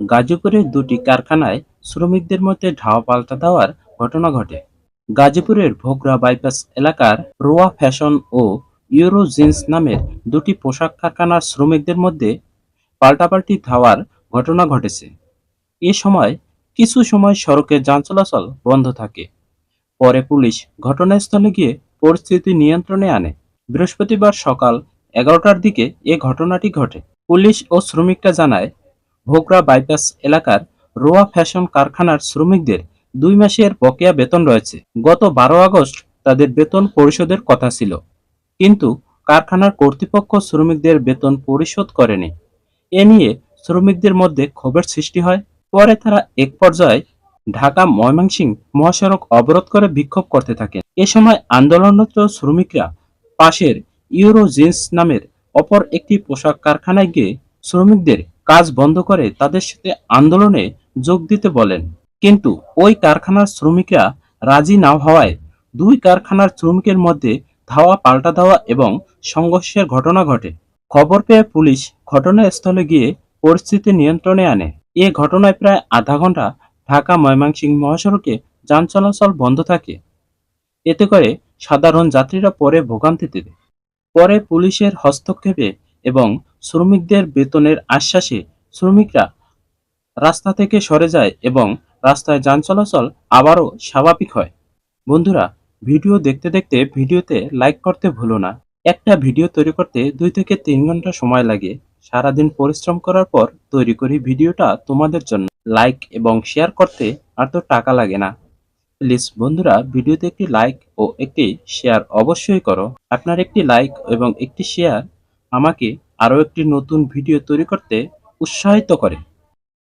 গাজীপুরের দুটি কারখানায় শ্রমিকদের মধ্যে ধাওয়া পাল্টা দেওয়ার ঘটনা ঘটে। গাজীপুরের ভোগরা বাইপাস এলাকার রোয়া ফ্যাশন ও ইউরো জিন্স নামের দুটি পোশাক কারখানার শ্রমিকদের মধ্যে পাল্টাপাল্টি ধাওয়ার ঘটনা ঘটেছে। এ সময় কিছু সময় সড়কে যান চলাচল বন্ধ থাকে। পরে পুলিশ ঘটনাস্থলে গিয়ে পরিস্থিতি নিয়ন্ত্রণে আনে। বৃহস্পতিবার সকাল এগারোটার দিকে এ ঘটনাটি ঘটে। পুলিশ ও শ্রমিকরা জানায় ভোগড়া বাইপাস এলাকার রোয়া ফ্যাশন কারখানার শ্রমিকদের দুই মাসের বকেয়া বেতন রয়েছে। গত বারো আগস্ট তাদের বেতন পরিশোধের কথা ছিল। কিন্তু কারখানার কর্তৃপক্ষ শ্রমিকদের বেতন পরিশোধ করেনি। এ নিয়ে শ্রমিকদের মধ্যে ক্ষোভের সৃষ্টি হয়। পরে তারা এক পর্যায়ে ঢাকা ময়মনসিংহ মহাসড়ক অবরোধ করে বিক্ষোভ করতে থাকেন এ সময় আন্দোলনরত শ্রমিকরা পাশের ইউরো জিন্স নামের অপর একটি পোশাক কারখানায় গিয়ে শ্রমিকদের কাজ বন্ধ করে তাদের সাথে আন্দোলনে যোগ দিতে বলেন। কিন্তু ওই কারখানার শ্রমিকরা রাজি না হওয়ায় দুই কারখানার শ্রমিকের মধ্যে ধাওয়া পাল্টা দেওয়া এবং সংঘর্ষের ঘটনা ঘটে। খবর পেয়ে পুলিশ ঘটনাস্থলে গিয়ে পরিস্থিতি নিয়ন্ত্রণে আনে। এ ঘটনায় প্রায় আধা ঘণ্টা ঢাকা ময়মনসিংহ মহাসড়কে যান চলাচল বন্ধ থাকে। এতে করে সাধারণ যাত্রীরা পরে ভোগান্তিতে পরে পুলিশের হস্তক্ষেপে এবং শ্রমিকদের বেতনের আশ্বাসে শ্রমিকরা রাস্তা থেকে সরে যায় এবং রাস্তায় যান চলাচল আবারও স্বাভাবিক হয়। বন্ধুরা, ভিডিও দেখতে দেখতে ভিডিওতে লাইক করতে ভুলো না। একটা ভিডিও তৈরি করতে দুই থেকে তিন ঘণ্টা সময় লাগে। সারাদিন পরিশ্রম করার পর তৈরি করি ভিডিওটা তোমাদের জন্য। লাইক এবং শেয়ার করতে আর তো টাকা লাগে না। প্লিজ বন্ধুরা, ভিডিওতে একটি লাইক ও একটি শেয়ার অবশ্যই করো। আপনার একটি লাইক এবং একটি শেয়ার আমাকে আরও একটি নতুন ভিডিও তৈরি করতে উৎসাহিত করে।